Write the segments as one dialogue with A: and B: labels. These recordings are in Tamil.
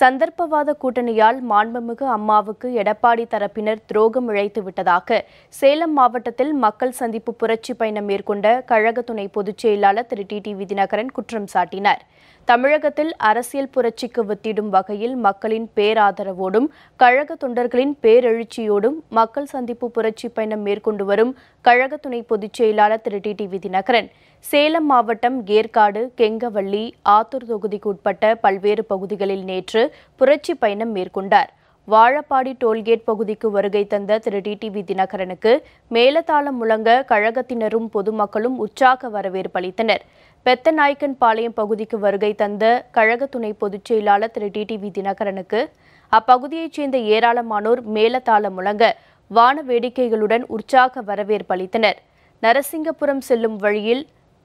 A: சந்தர்ப்பவாத கூட்டணியால் மாண்புமிகு அம்மாவுக்கு எடப்பாடி தரப்பினர் துரோகம் இழைத்து விட்டதாக சேலம் மாவட்டத்தில் மக்கள் சந்திப்பு புரட்சி பயணம் மேற்கொண்ட கழக துணை பொதுச் செயலாளர் திரு டி டி விதிநகரன் குற்றம் சாட்டினார். தமிழகத்தில் அரசியல் புரட்சிக்கு வித்திடும் வகையில் மக்களின் பேராதரவோடும் கழக தொண்டர்களின் பேரெழுச்சியோடும் மக்கள் சந்திப்பு புரட்சி பயணம் மேற்கொண்டு வரும் கழக துணை பொதுச் செயலாளர் திரு டி டி விதிநகரன். சேலம் மாவட்டம் ஏற்காடு கெங்கவள்ளி ஆத்தூர் தொகுதிக்கு உட்பட்ட பல்வேறு பகுதிகளில் நேற்று புரட்சி பயணம் மேற்கொண்டார். வாழப்பாடி டோல்கேட் பகுதிக்கு வருகை தந்த திரு. டிடிவி தினகரனுக்கு மேலதாளம் முழங்க கழகத்தினரும் பொதுமக்களும் உற்சாக வரவேற்பு அளித்தனர். பெத்தநாயக்கன் பாளையம் பகுதிக்கு வருகை தந்த கழக துணை பொதுச் செயலாளர் திரு. டிடிவி தினகரனுக்கு அப்பகுதியைச் சேர்ந்த ஏராளமானோர் மேலதாளம் முழங்க வான வேடிக்கைகளுடன் உற்சாக வரவேற்பு அளித்தனர். நரசிங்கபுரம் செல்லும் வழியில்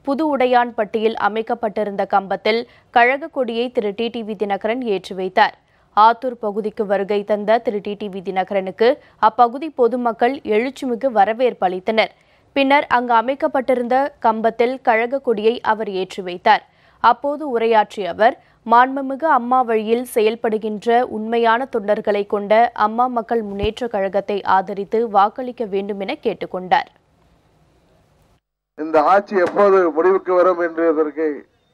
A: புது உடையான்பட்டியில் அமைக்கப்பட்டிருந்த கம்பத்தில் கழக கொடியை திரு டிடிவி தினகரன் ஏற்றி வைத்தார். ஆத்தூர் பகுதிக்கு வருகை தந்த திரு. டிடிவி தினகரனுக்கு அப்பகுதி பொதுமக்கள் எழுச்சிமிகு வரவேற்பு அளித்தனர். பின்னர் அங்கு அமைக்கப்பட்டிருந்த கம்பத்தில் கழக கொடியை அவர் ஏற்றி வைத்தார். அப்போது உரையாற்றிய அவர் மாண்புமிகு அம்மா வழியில் செயல்படுகின்ற உண்மையான தொண்டர்களை கொண்ட அம்மா மக்கள் முன்னேற்றக் கழகத்தை ஆதரித்து வாக்களிக்க வேண்டும் என கேட்டுக்கொண்டார்
B: இந்த ஆட்சி எப்போது முடிவுக்கு வரும் என்பதற்கு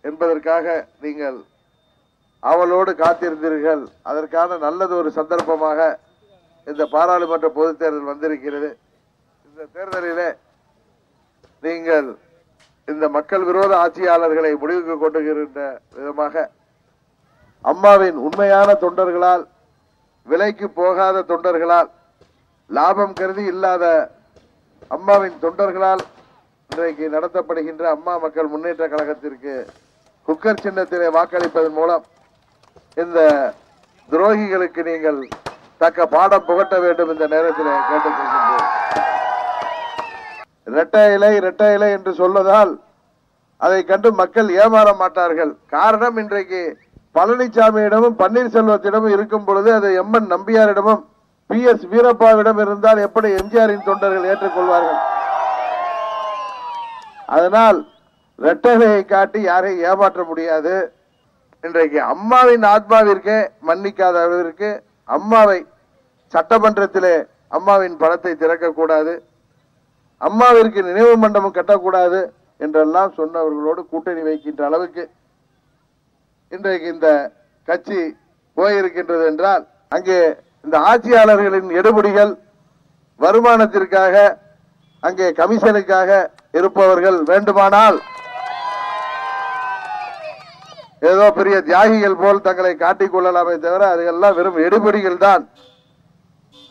B: என்பதற்காக நீங்கள் அவளோடு காத்திருந்தீர்கள். அதற்கான நல்லது ஒரு சந்தர்ப்பமாக இந்த பாராளுமன்ற பொதுத் தேர்தல் வந்திருக்கிறது. இந்த தேர்தலிலே நீங்கள் இந்த மக்கள் விரோத ஆட்சியாளர்களை முடிவுக்கு கொண்டுகின்ற விதமாக அம்மாவின் உண்மையான தொண்டர்களால் விலைக்கு போகாத தொண்டர்களால் லாபம் கருதி இல்லாத அம்மாவின் தொண்டர்களால் இன்றைக்கு நடத்தப்படுகின்ற அம்மா மக்கள் முன்னேற்ற கழகத்திற்கு குக்கர் சின்னத்திலே வாக்களிப்பதன் மூலம் இந்த துரோகிகளுக்கு நீங்கள் தக்க பாடம் புகட்ட வேண்டும் இந்த நேரத்தில் கேட்டுக்கொள்கின்றோம். இரட்டை இலை இரட்டை இலை என்று சொல்வதால் அதை கண்டு மக்கள் ஏமாற மாட்டார்கள். காரணம் இன்றைக்கு பழனிசாமியிடமும் பன்னீர்செல்வத்திடமும் இருக்கும் பொழுது அது எம்என் நம்பியாரிடமும் பி எஸ் வீரப்பாவிடம் இருந்தால் எப்படி எம்ஜிஆரின் தொண்டர்கள் ஏற்றுக்கொள்வார்கள்? அதனால் ரெட்டலையை காட்டி யாரையும் ஏமாற்ற முடியாது. இன்றைக்கு அம்மாவின் ஆத்மாவிற்கே மன்னிக்காத அளவிற்கு அம்மாவை சட்டமன்றத்திலே அம்மாவின் படத்தை திறக்கக்கூடாது. அம்மாவிற்கு நினைவு மண்டபம் கட்டக்கூடாது என்றெல்லாம் சொன்னவர்களோடு கூட்டணி வைக்கின்ற அளவுக்கு இன்றைக்கு இந்த கட்சி போயிருக்கின்றது என்றால் அங்கே இந்த ஆட்சியாளர்களின் எடுபடிகள் வருமானத்திற்காக அங்கே கமிஷனுக்காக இருப்பவர்கள் வேண்டுமானால் ஏதோ பெரிய தியாகிகள் போல் தங்களை காட்டிக் கொள்ளலாமே தவிர அதுகெல்லாம் வெறும் எடுபடிகள் தான்.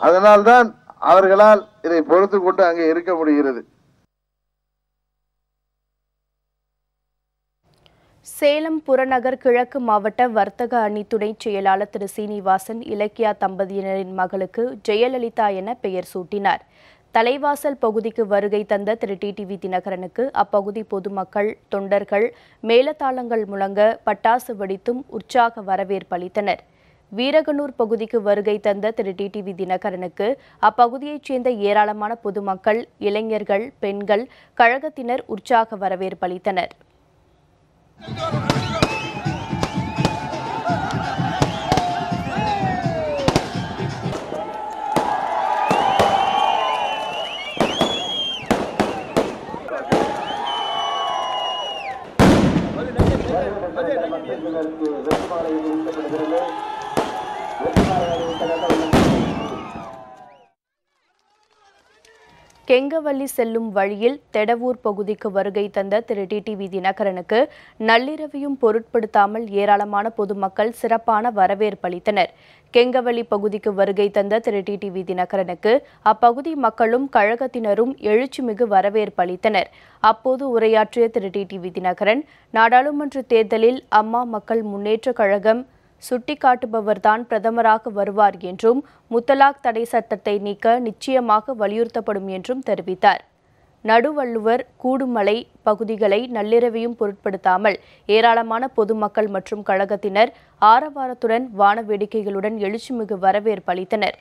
B: அதனால்தான் அவர்களால் இதை பொறுத்து கொண்டு அங்கே இருக்க முடிகிறது.
A: சேலம் புறநகர் கிழக்கு மாவட்ட வர்த்தக அணி துணைச் செயலாளர் திரு சீனிவாசன் இலக்கியா தம்பதியினரின் மகளுக்கு ஜெயலலிதா என பெயர் சூட்டினார். தலைவாசல் பகுதிக்கு வருகை தந்த திரு. டிடிவி தினகரனுக்கு அப்பகுதி பொதுமக்கள் தொண்டர்கள் மேலதாளங்கள் முழங்க பட்டாசு வெடித்தும் உற்சாக வரவேற்பு அளித்தனர். வீரகனூர் பகுதிக்கு வருகை தந்த திரு. டிடிவி தினகரனுக்கு அப்பகுதியைச் சேர்ந்த ஏராளமான பொதுமக்கள் இளைஞர்கள் பெண்கள் கழகத்தினர் உற்சாக வரவேற்பு அளித்தனர் கெங்கவள்ளி செல்லும் வழியில் தெடவூர் பகுதிக்கு வருகை தந்த திரு டிடிவி தினகரனுக்கு நள்ளிரவையும் பொருட்படுத்தாமல் ஏராளமான பொதுமக்கள் சிறப்பான வரவேற்பு அளித்தனர். கெங்கவள்ளி பகுதிக்கு வருகை தந்த திரு டிடிவி தினகரனுக்கு அப்பகுதி மக்களும் கழகத்தினரும் எழுச்சிமிகு வரவேற்பு அளித்தனர். அப்போது உரையாற்றிய திரு டிடிவி தினகரன் நாடாளுமன்ற தேர்தலில் அம்மா மக்கள் முன்னேற்றக் கழகம் சுட்டிக்காட்டுபவர்தான் பிரதமராக வருவார் என்றும் முத்தலாக் தடை சட்டத்தை நீக்க நிச்சயமாக வலியுறுத்தப்படும் என்றும் தெரிவித்தார். நடுவள்ளுவர் கூடுமலை பகுதிகளை நள்ளிரவையும் பொருட்படுத்தாமல் ஏராளமான பொதுமக்கள் மற்றும் கழகத்தினர் ஆரவாரத்துடன் வான வேடிக்கைகளுடன் எழுச்சிமிகு வரவேற்பளித்தனர்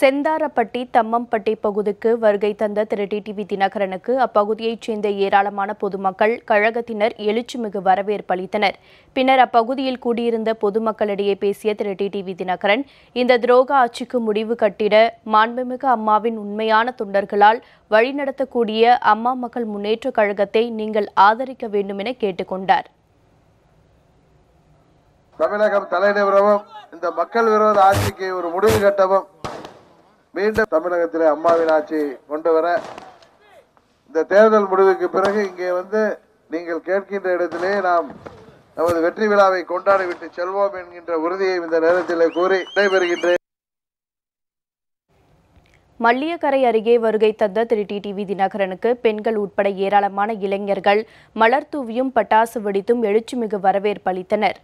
A: செந்தாரப்பட்டி தம்மம்பட்டி பகுதிக்கு வருகை தந்த திரு. டிடிவி தினகரனுக்கு அப்பகுதியைச் சேர்ந்த ஏராளமான பொதுமக்கள் கழகத்தினர் எழுச்சிமிகு வரவேற்பு அளித்தனர். பின்னர் அப்பகுதியில் கூடியிருந்த பொதுமக்களிடையே பேசிய திரு. டிடிவி தினகரன் இந்த துரோக ஆட்சிக்கு முடிவு கட்டிட மாண்புமிகு அம்மாவின் உண்மையான தொண்டர்களால் வழிநடத்தக்கூடிய அம்மா மக்கள் முன்னேற்றக் கழகத்தை நீங்கள் ஆதரிக்க வேண்டும் என கேட்டுக்கொண்டார்.
B: தமிழகம் தலைநிமிரவும் இந்த மக்கள் விரோத ஆட்சிக்கு ஒரு முடிவு கட்டவும் மீண்டும் தமிழகத்திலே அம்மாவின் ஆட்சி கொண்டு வர இந்த தேர்தல் முடிவுக்கு பிறகு இங்கே வந்து நீங்கள் கேட்கின்ற இடத்திலே நாம் நமது வெற்றி விழாவை கொண்டாடிவிட்டு செல்வோம் என்கின்ற உறுதியை இந்த நேரத்தில் கூறி நடைபெறுகின்றேன்
A: மல்லியக்கரை அருகே வருகை தந்த திரு. டிடிவி தினகரனுக்கு பெண்கள் உட்பட ஏராளமான இளைஞர்கள் மலர் தூவியும் பட்டாசு வெடித்தும் எழுச்சிமிகு வரவேற்பு அளித்தனர்.